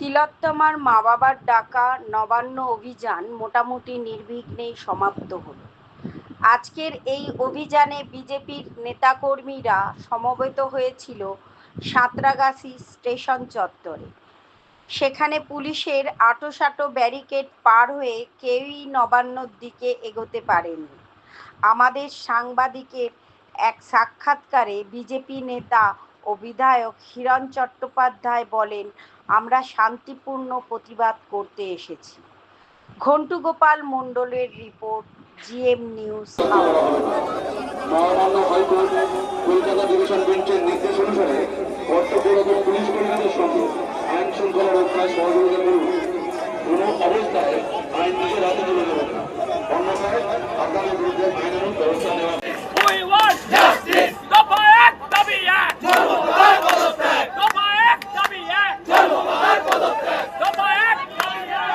তিলোত্তমার মা বাবার ডাকা নবান্ন অভিযান মোটামুটি নির্বিঘ্নেই সমাপ্ত হল। আজকের এই অভিযানে বিজেপির নেতাকর্মীরা সমবেত হয়েছিল সাঁতরাগাছি স্টেশন চত্বরে। সেখানে পুলিশের আটোসাটো ব্যারিকেড পার হয়ে কেউই নবান্নর দিকে এগোতে পারেনি। আমাদের সাংবাদিকের এক সাক্ষাৎকারে বিজেপি নেতা ও বিধায়ক হিরণ চট্টোপাধ্যায় বলেন, আমরা শান্তিপূর্ণ প্রতিবাদ করতে এসেছি। ঘন্টু গোপাল মণ্ডলের রিপোর্ট, জিএম নিউজ অবস্থায় আইন নিজের হাতে অন্যথায় আপনাদের বিরুদ্ধে ব্যবস্থা নেওয়া হবে। We want justice! দফা এক দাবি এক দফা এক দাবি এক দফা এক দাবি এক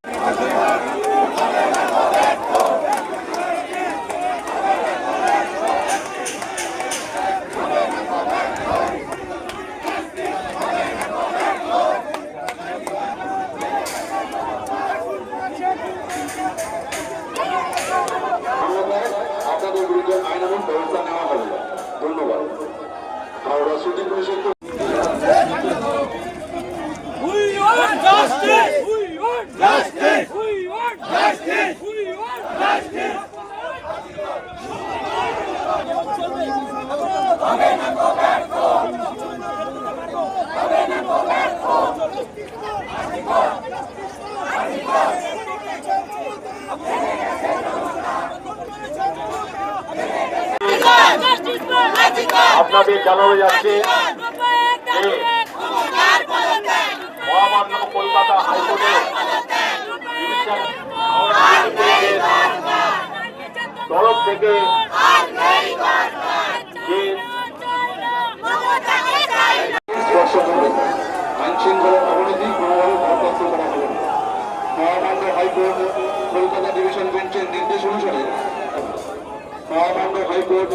অন্যথায় আপনাদের বিরুদ্ধে আইনানুগ ব্যবস্থা নেওয়া হবে ধন্যবাদ হাওড়া সিটি পুলিশের We want justice! We want justice! We want justice! We want justice! আপনাদের জানানো যাচ্ছে যে মহামান্য কলকাতা হাওড়া তরফ থেকে যে আইন শৃঙ্খলার অবনতি কোনোভাবে বরখাস্ত করা হবে না মহামান্য হাইকোর্ট কলকাতা ডিভিশন বেঞ্চের নির্দেশ অনুসারে মহামান্য হাইকোর্ট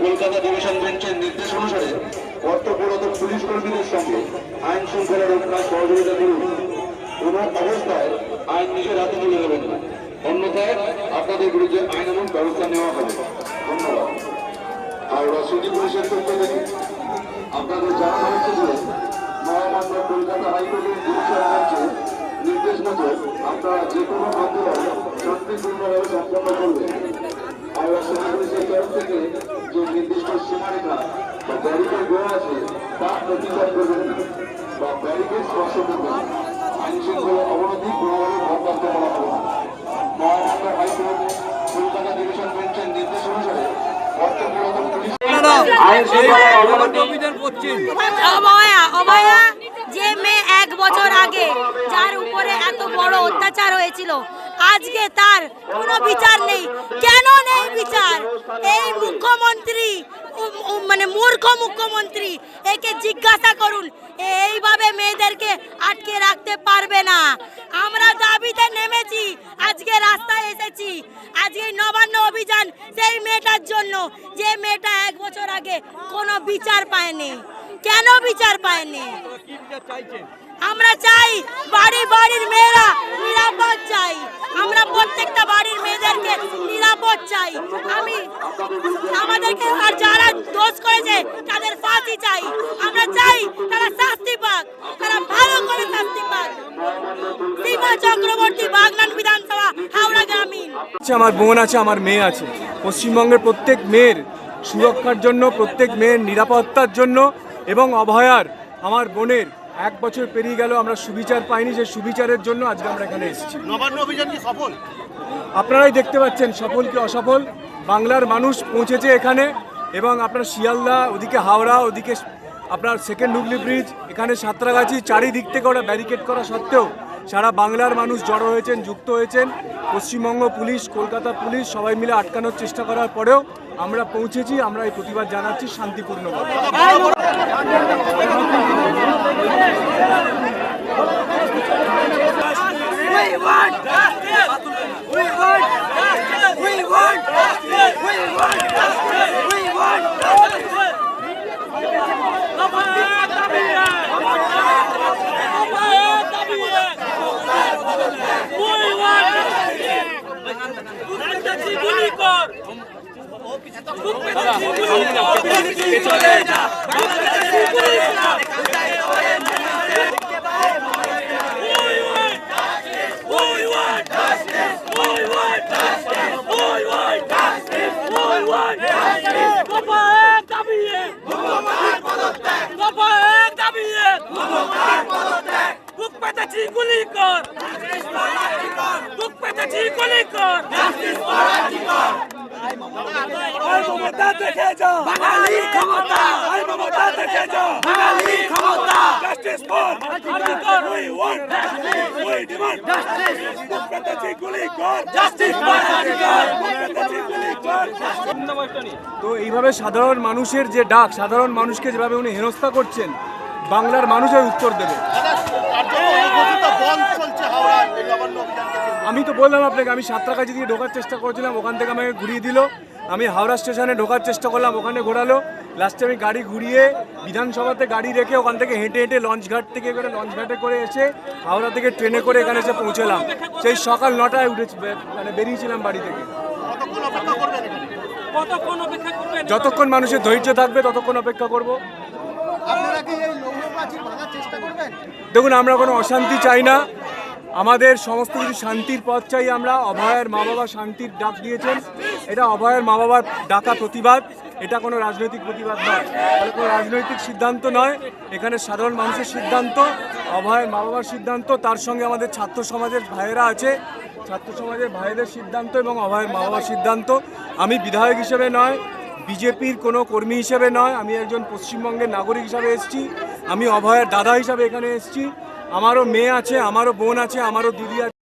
কলকাতা ডিভিশন বেঞ্চের নির্দেশ অনুসারে কর্তব্যরত পুলিশ কর্মীদের সঙ্গে আইন শৃঙ্খলা রক্ষায় সহযোগিতা করুন। কোনো অবস্থায় আইন নিজের হাতে তুলে দেবেন না। অন্যথায় আপনাদের বিরুদ্ধে আইনানুগ ব্যবস্থা নেওয়া হবে। ধন্যবাদ। হাওড়া সিটি পুলিশের পক্ষ থেকে আপনাদের জানানো হচ্ছে যে মহামান্য কলকাতা হাইকোর্টের ডিভিশন বেঞ্চের নির্দেশ মতো আপনারা যে কোনো আন্দোলন শান্তিপূর্ণভাবে সম্পন্ন করবেন। হাওড়া সিটি থেকে যে নির্দিষ্ট সীমারেখা বা আছে বা ব্যারিকেড স্পর্শ করবেন আইন শৃঙ্খলা অবনতি কোনোভাবে বরখাস্ত করা হবে অনুসারে কর্তব্যরত পুলিশ আইন শৃঙ্খলা অবনতি অভয়া অভয়া যে মেয়ে এক বছর আগে যার উপরে এত বড় অত্যাচার হয়েছিল, আজকে তার কোনো বিচার নেই। কেন নেই বিচার? এই মুখ্যমন্ত্রী মানে মূর্খ মুখ্যমন্ত্রী, একে জিজ্ঞাসা করুন এইভাবে মেয়েদেরকে আটকে রাখতে পারবে না। আমরা দাবিতে নেমেছি, আজকে রাস্তায় এসেছি। আজকে নবান্ন অভিযান সেই মেয়েটার জন্য, যে মেয়েটা এক বছর আগে কোনো বিচার পায়নি। কেন বিচার পায়নি? আমরা চাই বাড়ি বাড়ির মেয়েরা নিরাপদ চাই। আমরা প্রত্যেকটা বাড়ির মেয়েদেরকে নিরাপদ চাই। আমি আমাদেরকে আর যারা দোষ করেছে তাদের ফাঁসি চাই। আমরা চাই তারা শাস্তি পাক তারা ভালো করে শাস্তি পাক। সীমা চক্রবর্তী বাগনান বিধানসভা হাওড়া গ্রামীণ। আছে আমার বোন আছে আমার মেয়ে আছে। পশ্চিমবঙ্গের প্রত্যেক মেয়ের সুরক্ষার জন্য প্রত্যেক মেয়ের নিরাপত্তার জন্য এবং অভয়ার আমার বোনের এক বছর পেরিয়ে গেল আমরা সুবিচার পাইনি যে সুবিচারের জন্য আজকে আমরা এখানে এসেছি। নবান্ন অভিযান কি সফল? আপনারাই দেখতে পাচ্ছেন সফল কি অসফল? বাংলার মানুষ পৌঁছেছে এখানে এবং আপনার শিয়ালদা ওদিকে হাওড়া ওদিকে আপনার সেকেন্ড হুগলি ব্রিজ এখানে সাঁতরাগাছি চারিদিক থেকে ওরা ব্যারিকেড করা সত্ত্বেও সারা বাংলার মানুষ জড়ো হয়েছেন, যুক্ত হয়েছেন। পশ্চিমবঙ্গ পুলিশ, কলকাতা পুলিশ, সবাই মিলে আটকানোর চেষ্টা করার পরেও আমরা পৌঁছেছি। আমরা এই প্রতিবাদ জানাচ্ছি শান্তিপূর্ণ We want চলে যা বাংলাদেশি গুলি কর We want justice! We want justice! We want justice! We want justice! Kapaek dabiye! Kapaek dabiye! বুক পেতেছি গুলি কর বুক কর। আই মমতা দেখে যা। বাঙালি ক্ষমতা। আই মমতা দেখে যা। বাঙালি ক্ষমতা। Justice for we want we demand justice গুলি কর জাস্টিস ফর গুলি কর তো এইভাবে সাধারণ মানুষের যে ডাক সাধারণ মানুষকে যেভাবে উনি হেনস্থা করছেন বাংলার মানুষের উত্তর দেবে। আমি তো বললাম আপনাকে আমি সাঁতরাগাছি দিয়ে ঢোকার চেষ্টা করেছিলাম ওখান থেকে আমাকে ঘুরিয়ে দিল। আমি হাওড়া স্টেশনে ঢোকার চেষ্টা করলাম ওখানে ঘোরালো। লাস্টে আমি গাড়ি ঘুরিয়ে বিধানসভাতে গাড়ি রেখে ওখান থেকে হেঁটে হেঁটে লঞ্চ ঘাট থেকে করে লঞ্চ ঘাটে করে এসে হাওড়া থেকে ট্রেনে করে এখানে এসে পৌঁছলাম। সেই সকাল নটায় উঠেছি মানে বেরিয়েছিলাম বাড়ি থেকে। কতক্ষণ অপেক্ষা করবেন? যতক্ষণ মানুষের ধৈর্য থাকবে ততক্ষণ অপেক্ষা করব। আপনারা কি এই লৌহ প্রাচীর ভাঙার চেষ্টা করবেন? দেখুন আমরা কোনো অশান্তি চাই না। আমাদের সমস্ত কিছু শান্তির পথ চাই আমরা। অভয়ের মা বাবা শান্তির ডাক দিয়েছেন। এটা অভয়ের মা বাবার ডাকা প্রতিবাদ। এটা কোনো রাজনৈতিক প্রতিবাদ নয়। তাহলে কোনো রাজনৈতিক সিদ্ধান্ত নয়। এখানে সাধারণ মানুষের সিদ্ধান্ত, অভয়ের মা বাবার সিদ্ধান্ত, তার সঙ্গে আমাদের ছাত্র সমাজের ভাইয়েরা আছে। ছাত্র সমাজের ভাইদের সিদ্ধান্ত এবং অভয়ের মা বাবার সিদ্ধান্ত। আমি বিধায়ক হিসেবে নয়, বিজেপির কোনো কর্মী হিসেবে নয়। আমি একজন পশ্চিমবঙ্গের নাগরিক হিসাবে এসেছি। আমি অভয়ের দাদা হিসাবে এখানে এসেছি। আমারও মেয়ে আছে আমারও বোন আছে আমারও দিদি আছে।